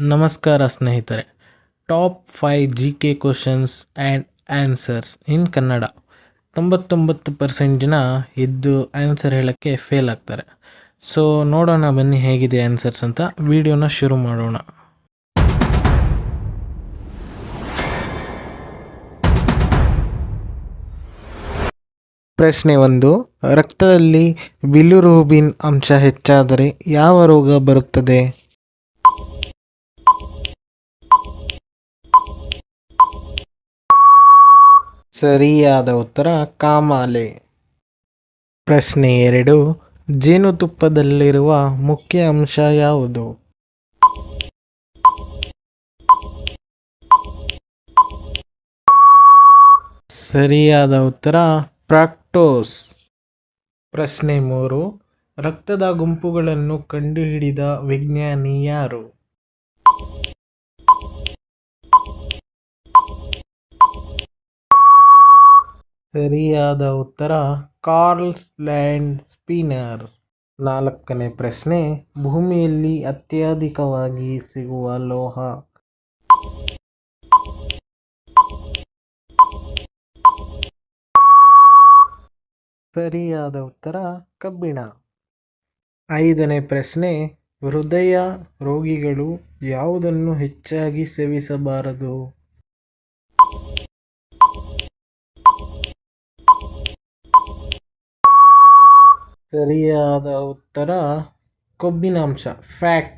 ನಮಸ್ಕಾರ ಸ್ನೇಹಿತರೆ. Top five G K questions and answers in Kannada. ತೊಂಬತ್ತೊಂಬತ್ತು ಪರ್ಸೆಂಟ್ ಜನ ಇದ್ದು ಆನ್ಸರ್ ಹೇಳೋಕ್ಕೆ ಫೇಲ್ ಆಗ್ತಾರೆ. ಸೊ, ನೋಡೋಣ ಬನ್ನಿ ಹೇಗಿದೆ ಆನ್ಸರ್ಸ್ ಅಂತ. ವಿಡಿಯೋನ ಶುರು ಮಾಡೋಣ. ಪ್ರಶ್ನೆ ಒಂದು, ರಕ್ತದಲ್ಲಿ ಬಿಲಿರುಬಿನ್ ಅಂಶ ಹೆಚ್ಚಾದರೆ ಯಾವ ರೋಗ ಬರುತ್ತದೆ? ಸರಿಯಾದ ಉತ್ತರ ಕಾಮಾಲೆ. ಪ್ರಶ್ನೆ ಎರಡು. ಜೇನುತುಪ್ಪದಲ್ಲಿರುವ ಮುಖ್ಯ ಅಂಶ ಯಾವುದು? ಸರಿಯಾದ ಉತ್ತರ ಪ್ರಾಕ್ಟೋಸ್. ಪ್ರಶ್ನೆ ಮೂರು. ರಕ್ತದ ಗುಂಪುಗಳನ್ನು ಕಂಡುಹಿಡಿದ ವಿಜ್ಞಾನಿ ಯಾರು? ಸರಿಯಾದ ಉತ್ತರ ಕಾರ್ಲ್ಸ್ ಲ್ಯಾಂಡ್ ಸ್ಪಿನರ್. ನಾಲ್ಕನೇ ಪ್ರಶ್ನೆ, ಭೂಮಿಯಲ್ಲಿ ಅತ್ಯಧಿಕವಾಗಿ ಸಿಗುವ ಲೋಹ. ಸರಿಯಾದ ಉತ್ತರ, ಕಬ್ಬಿಣ. ಐದನೇ ಪ್ರಶ್ನೆ, ಹೃದಯ ರೋಗಿಗಳು ಯಾವುದನ್ನು ಹೆಚ್ಚಾಗಿ ಸೇವಿಸಬಾರದು? ಸರಿಯಾದ ಉತ್ತರ ಕೊಬ್ಬಿನಾಂಶ. ಫ್ಯಾಕ್ಟ್